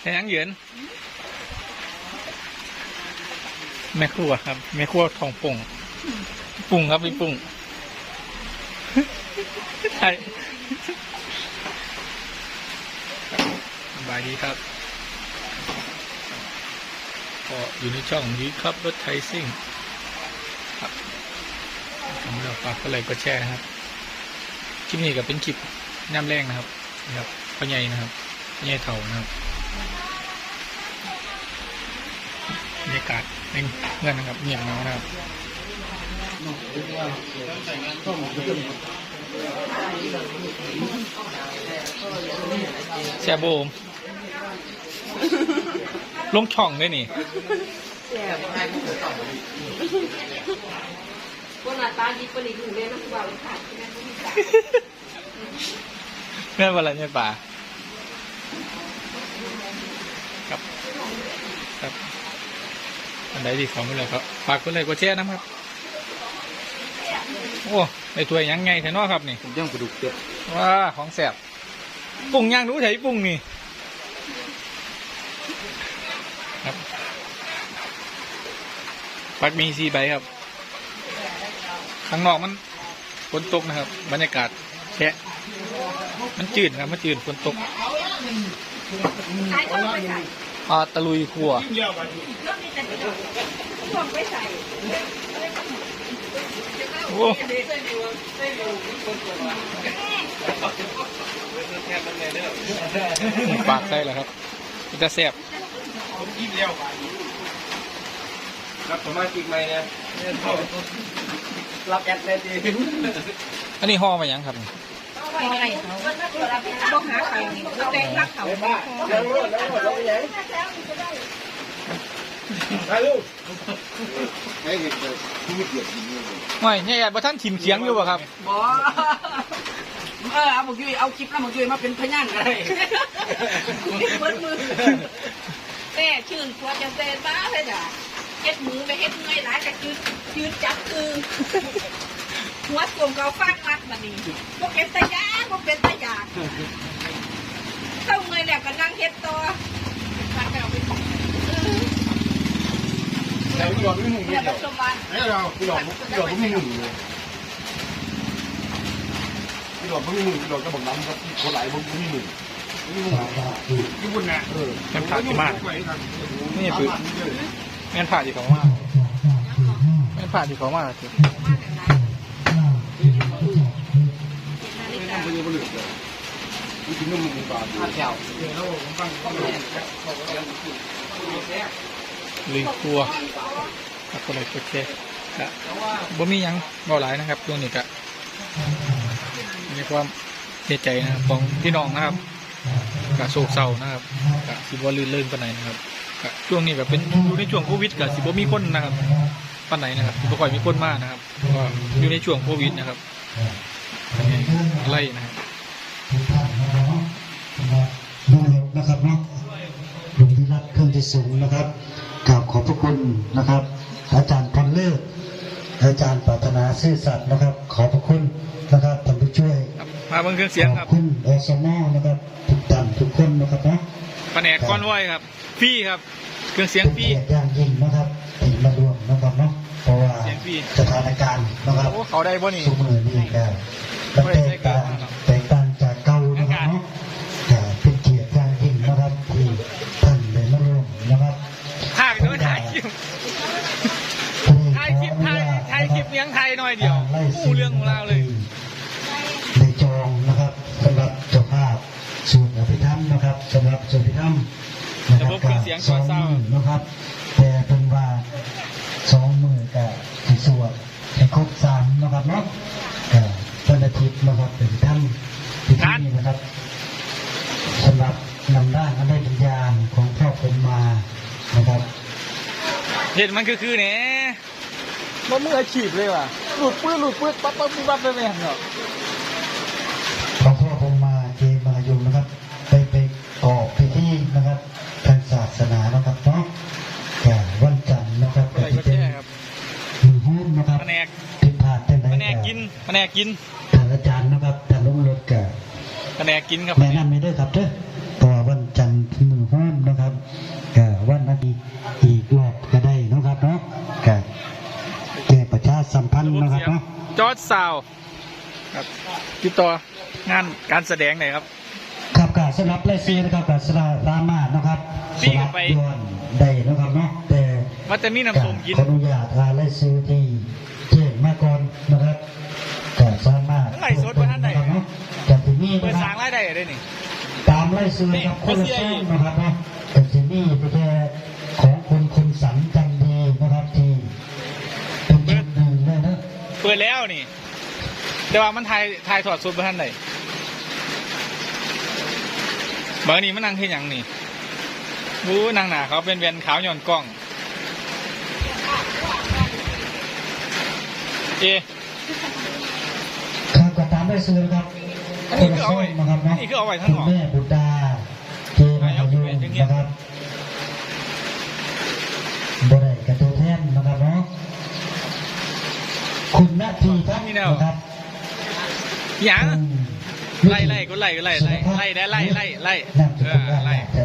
แค่ยังเหยือนแม่ครัวครับแม่ครัวทองปุ่งปุ่งครับพี่ปุ่งใช่สบายดีครับ ก็อยู่ในช่องนี้ครับรถไทยซิ่งครับสำหรับฝากก็เลยก็แชร์ครับ คลิปนี้ก็เป็นคลิปน้ำแรงนะครับนะครับพ่อใหญ่นะครับพ่อใหญ่เถ่านะครับ บรรยากาศในเงื่อนนะครับเงียบเหงานะครับแซ่บโบมลงช่องด้วยนี่คนหน้าตาดีกว่านี้อยู่เลยนะคือว่าขาดแม่ก็มีจ่ายแม่นวันอะไรเนี่ยป่าครับครับ อันใดที่ของไม่เลยครับฝากคนเลยก็แช่นะครับ โอ้ในตัวยังไงแท้เนอครับนี่ผมย่างกระดูกเจ็บว้าของแสบปรุงย่างรู้ไถปรุงนี่ครับปักมีซีใบครับ ข้างนอกมันฝนตกนะครับ บรรยากาศแค่มันจืดครับมันจืดฝนตกขายต้องไปใส่อ่าตะลุยครัวต้องมีแต่ต้องไปใส่โอ้ปากใส่แล้วครับมันจะแสบรับสมาชิกใหม่นะรับแอดเลยดีอันนี้ห่อมายังครับต้ องไปไงเขาต้องหาใครนี่ก็แต่งรักเขาบ้าแล้วรถแล้วรถแล้วยังไม่เนี่ยบ่ท่านถิ่มเสียงอยู่ป่ะครับบอเออเอาหมกยุยเอาคลิปแล้วหมกยุยมาเป็นพยานกันเลยเบิดมือแต่ชื่นกว่าจะเซนบ้าเลยจ้ะเฮ็ดมือไปเฮ็ดเงยหลายกระจืดจืดจับคือ หัวกลมเกาฟางมัดมานี่พวกเป็นตะยาพวกเป็นตะยานเข้าเงยแล้วก็นั่งเฮ็ดตัวฟันกันเอาไปเออแล้วพี่หลอดไม่หุ่นเดี๋ยวผสมวันให้เราพี่หลอดพี่หลอดไม่หุ่นเลยพี่หลอดไม่หุ่นพี่หลอดก็บอกน้ำครับคนไหลผมไม่หุ่นไม่หุ่นญี่ปุ่นนะเออมันผ่านมากนี่ปืนแม่นผ่าที่เขามาแม่นผ่าที่เขามาคือ ไม่ทำเป็นยังไงเลยนี่กินนมมึงปลามาแถวลุยครัวครับก็เลยโอเคกะบ่มีหยังบ่หลายนะครับช่วงนี้กะมีความเสียใจนะครับของพี่น้องนะครับกะโศกเศร้านะครับกะสิบ่ลื่นเลื่นปานไหนนะครับกะช่วงนี้แบบเป็นอยู่ในช่วงโควิดกะสิบ่มีคนนะครับปานไหนนะครับสิบ่ค่อยมีคนมากนะครับก็อยู่ในช่วงโควิดนะครับไล่นะครับลุ สูงนะครับกราบขอบพระคุณนะครับ อาจารย์พลเลิศอาจารย์ปรารถนาซื่อสัตย์นะครับ ขอบพระคุณนะครับท่านผู้ช่วยครับมาเบิ่งเครื่องเสียงขคอรับบคุณอสมนะครับทุกท่านทุกคนนะครับนะแผนกคอนไว้ครับฟรีครับ เครื่องเสียงเป็นฟรีเกียรติอย่างยิ่งนะครับที่มารวมนะครับเนาะเพราะว่าเสียงฟรีสถานการณ์นะครับ โอ้เขาได้บ่นี่สุมือนี่ก็มันแตกต่างแต ถ่ายคลิปเลี้ยงไทยหน่อยเดียวกู้เรื่องของเราเลยในจองนะครับสำหรับเจ้าภาพสูตรอภิธรรมนะครับสำหรับสูตรอภิธรรมนะคระรับบเครื่องเสียงก่อนเศร้าสมืนะครับ แต่เป็นว่าสองมือกับที่สวดให้ครบสามนะครับเนาะก็วันอาทิตย์นะครับเป็นท่านพิธีนะครับสำหรับนำด้านอันได้วิญญาณของพ่อผมมานะครับเห็นมันคือคือเนี่ย มันมืออาชีพเลยว่ะหลุดปื้ดหลุดปื้ดปั๊บปั๊บปั๊บปั๊บไปไหมเนาะของพ่อผมมาเจมาอยู่นะครับ ไปไปออกพิธีนะครับทางศาสนานะครับเนาะแต่วันจันทร์นะครับอะไรก็จะเป็นแจ้ครับหนึ่งหุ้นนะครับแผนกผิดพาดเป็นไหนแผนกกินแผนกกินท่านอาจารย์นะครับท่านลุงรถกับแผนกกินครับแนะนำไม่ได้ครับเด้อ จอร์ดซาวครับติดต่องานการแสดงหน่อยครับ ครับกาสำหรับรายซื้อนะครับกาสลาสามารถนะครับพี่ก็ไปสมัครย้อนได้นะครับเนาะแต่ว่าจะมีน้ำส้มกินขออนุญาตทานรายซื้อที่เจ๊มาก่อนนะครับก็สามารถไล่สดวันนั้นได้นะครับเนาะจากที่นี่เปิดนะคสร้ารังบรายได้ได้นี่ตามรายซื้อครับนี่คนละเขาเสียช่ออีงกนะครับเนาะจากที่นี่เป็นแค่ของคุณคุณสันจั เปิดแล้วนี่ แต่ว่ามันถ่ายถ่ายถอดสุดไปท่านใดบางนี้มันนั่งที่ยังนี่วู้นางหนาเขาเป็นเวียนขาวหย่อนกล้องเอะครับก็ตามรายซื้อนะครับอันคนี้นคือละเอาช่อไว้งนะครับเนาะอันนี้คือเอาไว้ข้างนอกคุณแม่บุตรดาเจมายุนะครับบริกระตูแท่นนะครับเนาะ คุณนาทีทัศน์นะครับหยังคุณไล่ไล่ก็ไล่ก็ไล่ไล่ไล่ได้ไล่ไล่ไล่นั่นเอจะอเป็นว่าไล่จะ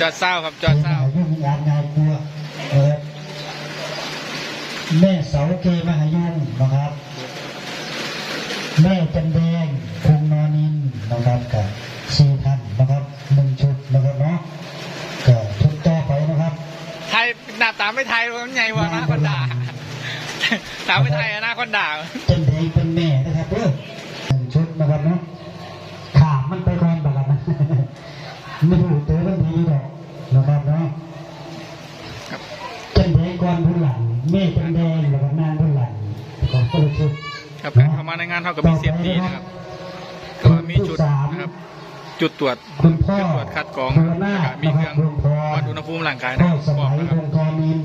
จอดเศร้าครับจอดเศร้าเกมหายุ่งงานงานกลัวนะครับแม่เสาเกมหายุ่งนะครับ แม่จันแดงพุงนอนินนะครับกับสี่ท่านนะครับหนึ่งชุดนะครับเนาะก็ชุดต่อไปนะครับไทยหน้าตาไม่ไทยมันใหญ่กว่านะคนด่าตามไม่ไทยอะนะ คนด่าจันแดงเป็นแม่นะครับเด้อหนึ่งชุดนะครับเนาะขามมันไปก่อนแบบนั้นไม่รู้ตัวมันดีหรอกนะครับเนาะจันแดงก่อนบุญหลังแม่จันแดงแล้วก็นางบุญหลังของคนละชุดครับการเข้ามาในงานเท่ากับมีเซฟตี้นะครับก็มีจุดนะครับจุดตรวจคุณพ่อจุดตรวจคัดกรองภูนะนาครับถมีนะเคครื่รัอบงรวมพรวัดอุณหภูมิร่างกายพ่นะอครับสพร้อมัมยนะควรับงกรมิน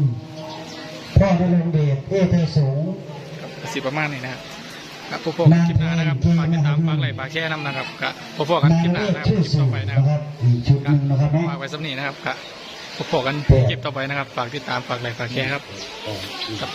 พ่อนรงเดชเอเทสูง สิประมาณนี้นะครับครับพวกพวกคลิปหน้านะครับฝากติดตามฝากไลค์ฝากแชร์นำนะครับก็พวกพวกกันคลิปหน้านะครับคลิปต่อไปนะครับครับฝากไว้สำนีนะครับก็พวกพวกกันคลิปต่อไปนะครับ ฝากติดตามฝากไลค์ฝากแชร์ครับครับ